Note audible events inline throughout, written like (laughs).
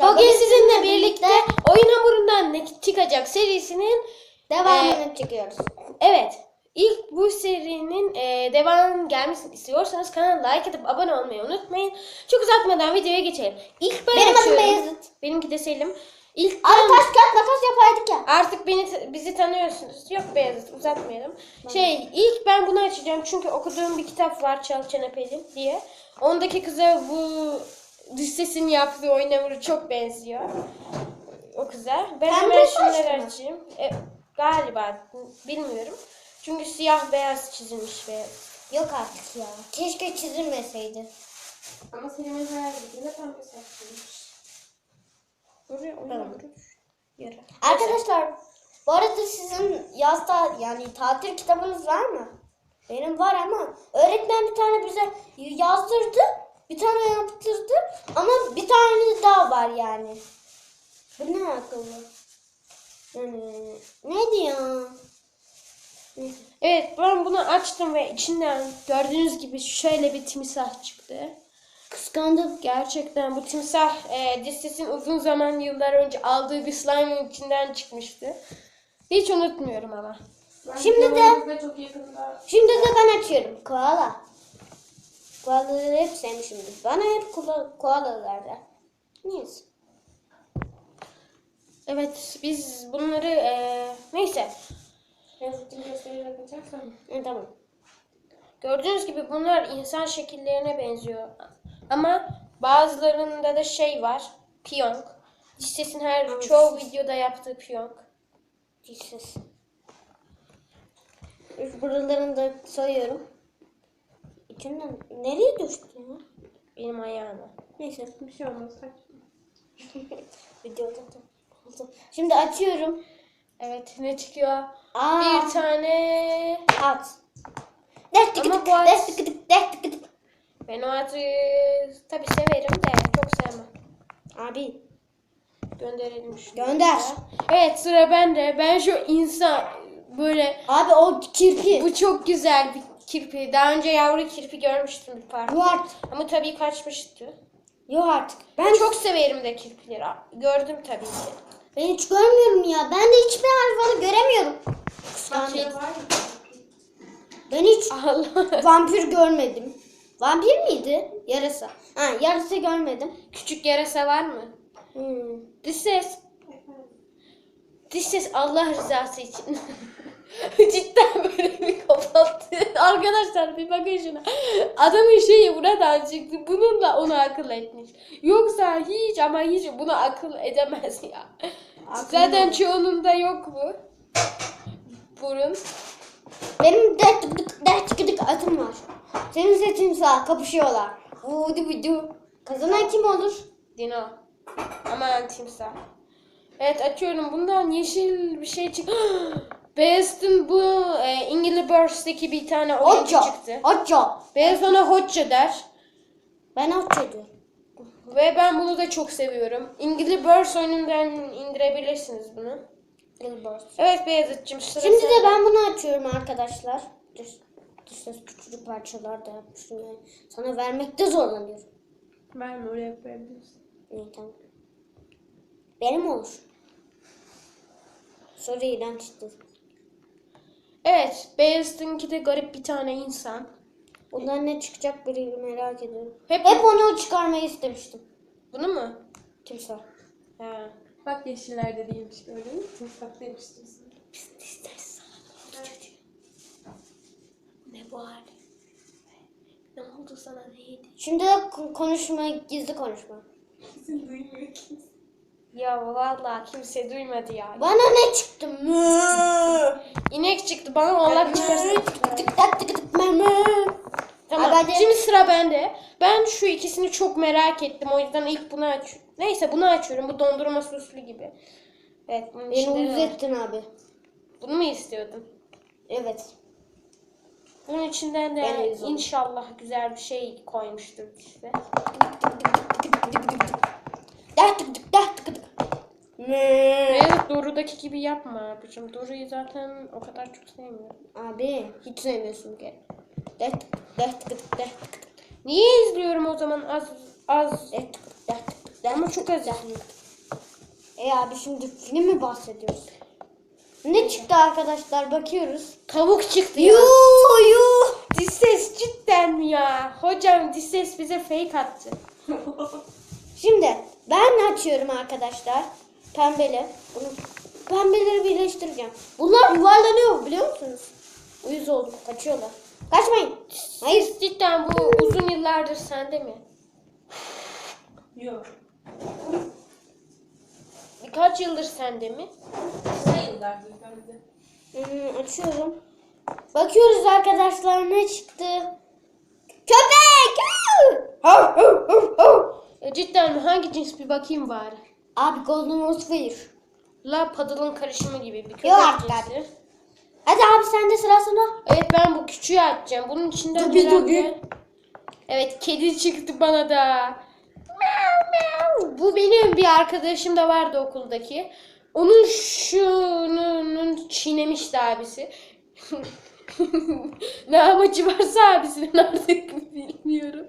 arkadaşlar. Bugün sizinle birlikte oyun hamurundan ne çıkacak serisinin devamını çekiyoruz. evet ilk bu serinin e, devamının gelmesini istiyorsanız kanala like atıp abone olmayı unutmayın. Çok uzatmadan videoya geçelim. İlk ben Benim adım. Beyazıt. Benimki de Selim. İlk Abi ben- taş kağıt makas yapaydık ya. Artık beni bizi tanıyorsunuz. Yok Beyazıt uzatmayalım. Şey ilk ben bunu açacağım çünkü okuduğum bir kitap var Çal Çenepelin diye. Ondaki kıza bu listesinin yaptığı oyun hamuru çok benziyor. O kıza. Ben Pembe hemen saçlı şunları mı? açayım. E, galiba bilmiyorum. Çünkü siyah beyaz çizilmiş beyaz. Yok artık ya. Keşke çizilmeseydi. Ama Selim'in hayal gücünde pembe saçlıymış. Buraya Yürü. Arkadaşlar bu arada sizin yazda yani tatil kitabınız var mı? Benim var ama öğretmen bir tane bize yazdırdı. Bir tane yaptırdı ama bir tane daha var yani. Bu ne akıllı? Yani, neydi ya? Evet ben bunu açtım ve içinden gördüğünüz gibi şöyle bir timsah çıktı. Kıskandım. Gerçekten bu timsah e, Distes'in uzun zaman yıllar önce aldığı bir slime'ın içinden çıkmıştı. Hiç unutmuyorum ama. Şimdi de de çok yakında. şimdi de ben açıyorum. Koala. Koalaları hep sevmişimdir. Bana hep koala, koalalarda. Neyse. Evet biz bunları e, neyse. Ha, tamam. Gördüğünüz gibi bunlar insan şekillerine benziyor. Ama bazılarında da şey var. Piyonk. Distes'in her çoğu videoda yaptığı piyonk. Dişsiz. Üç buralarını da sayıyorum. İçinden nereye düştü ya? Benim ayağıma. Neyse. Bir şey olmaz. Da oldu. (laughs) Şimdi açıyorum. Evet ne çıkıyor? Aa, Bir tane at. Deh tıkı tık, deh tıkı tık, deh tıkı tık. Ben o atı tabii severim de çok sevmem. Abi Gönderelim şunu. Gönder. Evet sıra bende. Ben şu insan böyle abi o kirpi. bu çok güzel bir kirpi. Daha önce yavru kirpi görmüştüm bir parkta. Yok artık. Ama tabii kaçmıştı. Yok artık. Ben çok severim de kirpileri. Gördüm tabii ki. Ben hiç görmüyorum ya. Ben de hiçbir hayvanı göremiyorum. Kıskandım. Ben hiç Allah. vampir görmedim. Vampir miydi? Yarasa. Ha yarasa görmedim. Küçük yarasa var mı? Hmm. Dış ses. Dış ses Allah rızası için. (laughs) (laughs) Cidden böyle bir kapattı. (laughs) Arkadaşlar bir bakın şuna. Adamın şeyi buradan çıktı. Bununla onu akıl etmiş. Yoksa hiç ama hiç bunu akıl edemez ya. Akıl Zaten çoğunun da yok bu. Burun. Benim tık deh tık tık atım var. Senin setin sağ kapışıyorlar. Vudu vudu. Kazanan kim olur? Dino. Aman timsah. Evet açıyorum. Bundan yeşil bir şey çıktı. (gasps) Beyaz'ın bu e, Ingrid Birds'teki bir tane oyuncu Hocca. çıktı. Hocca. Beyaz ona Hotça der. Ben hocca diyorum. Ve ben bunu da çok seviyorum. Ingrid Birds oyunundan indirebilirsiniz bunu. Evet Beyazıt'cığım sıra Şimdi de sende. ben bunu açıyorum arkadaşlar. Dış, dış ses küçücük parçalar da yapmışım yani. Sana vermekte zorlanıyorum. Ben oraya koyabilirsin. İyi tamam. Benim olur. Soru ilan çıktı. Evet Beyazıt'ınki de garip bir tane insan. Bundan ne çıkacak bir merak ediyorum. Hep, Hep onu çıkarmayı istemiştim. bunu mu? Timsah. Ha. Bak yeşillerde değilmiş gördün mü? Timsah demiştim sana. Ne bu hali? Ne oldu sana neydi? Şimdi de ko- konuşma, gizli konuşma. Kesin duymuyor kimse. Ya vallahi kimse duymadı ya. Bana ne çıktı? Mı? İnek çıktı bana onlar çıkarsın. Tık tak tık tık mı? Tamam. Abi hadi. Şimdi sıra bende. Ben şu ikisini çok merak ettim. O yüzden ilk bunu açıyorum. Neyse bunu açıyorum. Bu dondurma soslu gibi. Evet bunun Beni içinde uyuz ne var? ettin abi. Bunu mu istiyordun? Evet. Bunun içinden de Ben inşallah güzel bir şey koymuştur işte. Dah tık tık dah tık tık. Mı? Evet Doru'daki gibi yapma abicim. Doru'yu zaten o kadar çok sevmiyorum. Abi hiç sevmiyorsun ki. Dah tık dah tık. Niye izliyorum o zaman az az tık dah tık. Ama çok az E abi şimdi film mi bahsediyoruz? Ne çıktı arkadaşlar bakıyoruz. Tavuk çıktı ya. Yuh yuh. Disses cidden ya? Hocam Disses bize fake attı. Şimdi ben açıyorum arkadaşlar. Pembeli. Bunu pembeleri birleştireceğim. Bunlar yuvarlanıyor biliyor musunuz? Uyuz oldum. Kaçıyorlar. Kaçmayın. Hayır. Cidden bu uzun yıllardır sende mi? Yok. Birkaç yıldır sende mi? Sayılardır bende. Hmm, açıyorum. Bakıyoruz arkadaşlar ne çıktı. Köpek! Hav, hav, hav, hav. E, cidden? Hangi cins bir bakayım bari. Abi Golden Retriever. La paddle'ın karışımı gibi bir köpek Yok cinsi. Hadi abi sende sıra sana. Evet ben bu küçüğü açacağım. Bunun içinden Dubi dubi. Evet kedi çıktı bana da. Meow meow. Bu benim bir arkadaşım da vardı okuldaki. Onun şunun çiğnemişti abisi. (laughs) ne amacı varsa abisinin artık (laughs) bilmiyorum.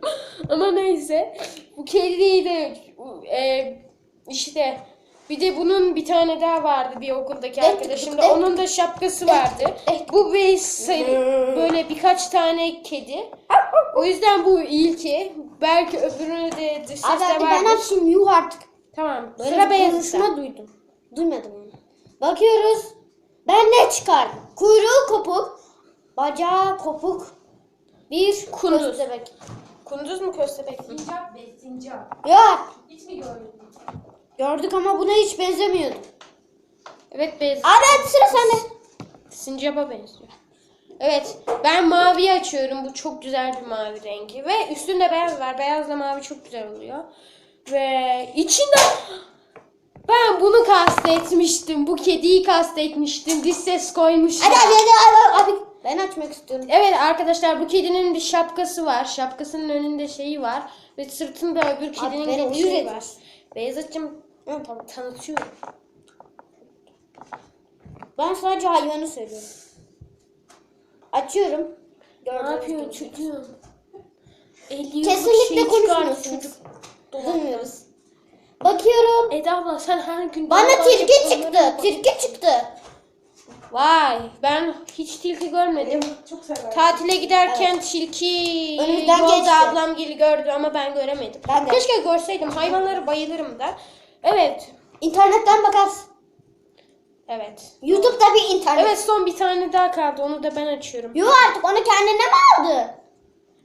Ama neyse. Bu kediyi de e, işte bir de bunun bir tane daha vardı bir okuldaki Evet, arkadaşım da. evet. Onun da şapkası vardı. Bu bir sayı- böyle birkaç tane kedi. O yüzden bu ilki. Belki öbürünü de dış Abi seste hadi ben vardır. açayım yuh artık. Tamam. Böyle Sıra bir duydum. Duymadım onu. Bakıyoruz. Ben ne çıkardım? Kuyruğu kopuk. Bacağı kopuk. Bir Kunduz. köstebek. Kunduz mu köstebek? Sincap be sincap. Yok. Hiç mi görmedin? Gördük ama buna hiç benzemiyordu. Evet beyaz. Abi hadi sıra sende. Sincap'a benziyor. Evet ben maviyi açıyorum. Bu çok güzel bir mavi rengi. Ve üstünde beyaz var. Beyazla mavi çok güzel oluyor. Ve içinde ben bunu kastetmiştim. Bu kediyi kastetmiştim. Diş ses koymuşlar. Hadi hadi hadi. Abi ben açmak istiyorum. Evet arkadaşlar bu kedinin bir şapkası var. Şapkasının önünde şeyi var. Ve sırtında öbür kedinin uyuz şeyi var. Beyazıt'cığım hı, tamam, tanıtıyorum. Ben sadece hayvanı söylüyorum. Açıyorum. Ne Gördüğünüz yapıyorsun gibi. çocuğum? Kesinlikle şey konuşmuyorsunuz. çocuk. Duymuyoruz. Bakıyorum. Eda abla sen her gün... Bana tilki çıktı. Tilki çıktı. Vay ben hiç tilki görmedim. Çok severim. Tatile giderken tilki Önümüzden yolda geçti. ablam gibi gördü ama ben göremedim. Ben de. Keşke görseydim. Hayvanlara bayılırım da. Evet. İnternetten bakarsın. Evet. YouTube'da bir internet. Evet son bir tane daha kaldı. Onu da ben açıyorum. Yuh artık onu kendine mi aldı?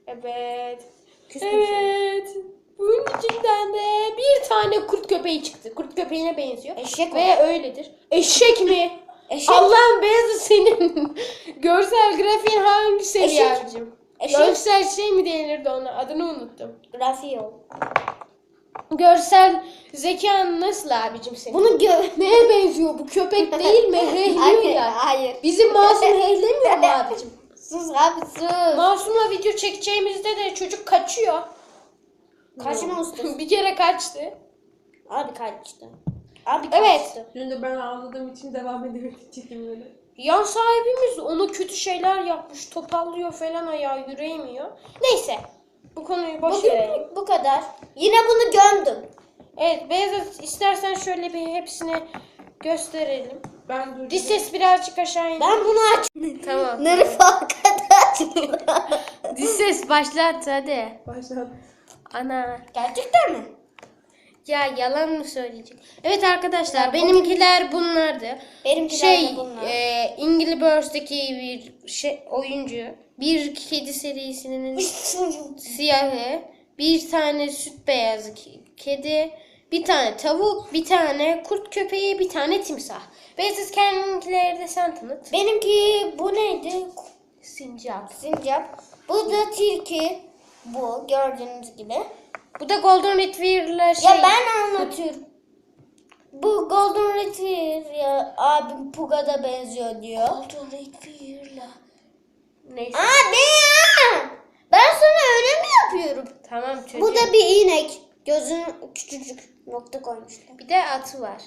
Evet. Küstüm Evet. Bunun içinden de bir tane kurt köpeği çıktı. Kurt köpeğine benziyor. Eşek Ve öyledir. Eşek mi? (laughs) Eşek. Allah'ın beyazı senin. (laughs) Görsel grafiğin hangi seviye abicim? Görsel şey mi denirdi ona? Adını unuttum. Grafiği. Görsel zekan nasıl abicim senin? Bunu gö... (laughs) Neye benziyor? Bu köpek değil mi? Heyliyor (laughs) Hayır, ya. hayır. Bizim masum heylemiyor mu (laughs) abicim? Sus abi sus. Masumla video çekeceğimizde de çocuk kaçıyor. Kaçma ustası. bir kere kaçtı. Abi kaçtı. Abi Evet. kaçtı. Dün de ben ağladığım için devam edemedik çekimlere. Yan sahibimiz ona kötü şeyler yapmış. Topallıyor falan ayağı yürüyemiyor. Neyse. Bu konuyu boş verelim. Bugün bu kadar. Yine bunu gömdüm. Evet Beyazıt istersen şöyle bir hepsini gösterelim. Ben dur. Diş ses birazcık aşağı in. Ben bunu aç. (laughs) Tamam. Nerif arkadaş. Diş ses başlat hadi. Başladım. Ana. Gerçekten mi? Ya yalan mı söyleyecek? Evet arkadaşlar benimkiler bunlardı. Benimkiler Şey de bunlar. e, Ingleburst'daki bir şey oyuncu. Bir kedi serisinin (laughs) siyahı, bir tane süt beyazı ke- kedi, bir tane tavuk, bir tane kurt köpeği, bir tane timsah. Ve siz kendileri de sen tanıt. Benimki bu neydi? Sincap. Sincap. Bu da tilki. Bu gördüğünüz gibi. Bu da Golden Retriever'la şey. Ya ben anlatıyorum. Bu Golden Retriever ya abim Puga'da benziyor diyor. Golden Retriever'la. Neyse. Abi ya! Ben sana öyle mi yapıyorum? Tamam çocuğum. Bu da bir iğnek. Gözün küçücük nokta koymuşlar. Bir de atı var.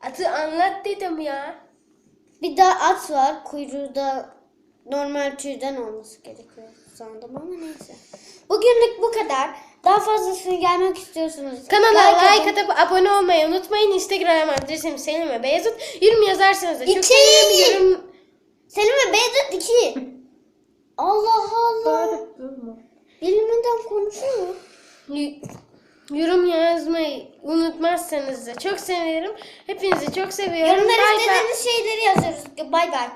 Atı anlat dedim ya. Bir de at var. Kuyruğu da normal tüyden olması gerekiyor sandım ama neyse. Bugünlük bu kadar. daha fazlasını gelmek istiyorsunuz. Kanala Like like, atıp abone olmayı unutmayın. Instagram adresim Selim ve Beyazıt. Yorum yazarsanız da çok İki. sevinirim. Yorum... Selim ve Beyazıt 2. Allah Allah. Bilmeden konuşuyor. Yorum yazmayı unutmazsanız da çok sevinirim. Hepinizi çok seviyorum. Yorumlara bye. istediğiniz şeyleri yazıyoruz. Bay bay.